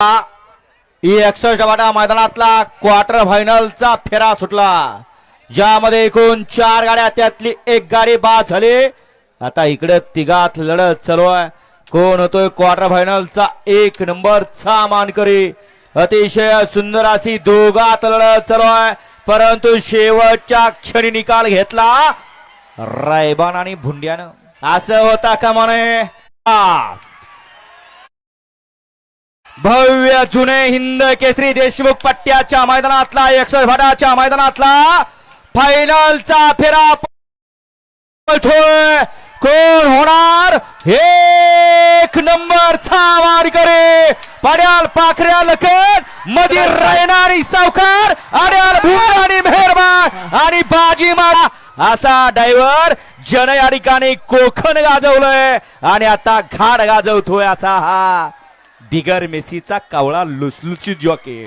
एकसष्ट वाटा मैदानातला क्वार्टर फायनलचा फेरा सुटला. ज्यामध्ये एकूण चार गाड्या त्यातली एक गाडी बाद झाली. आता इकडे तिघात लढत चालू आहे. कोण होतोय क्वार्टर फायनलचा एक नंबरचा मानकरी? अतिशय सुंदर अशी दोघात लढत चालू आहे. परंतु शेवटच्या क्षणी निकाल घेतला रायबान आणि भुंड्यानं. असं होता का म्हणे? भव्य जुने हिंद केसरी देशमुख पट्ट्याच्या मैदानातला एकशे भाटाच्या मैदानातला फायनलचा फेरा पळतोय. कोण होणार? एक नंबरचा मानकरी पड्याल पाखऱ्या लखनमध्ये राहणारी सावकार अड्याल आणि मेहरबान आणि बाजी मारा असा डायव्हर जन या ठिकाणी कोखण गाजवलंय आणि आता घाट गाजवतोय असा हा. बिगर मेसीचा कावळा लुसलुची जॉके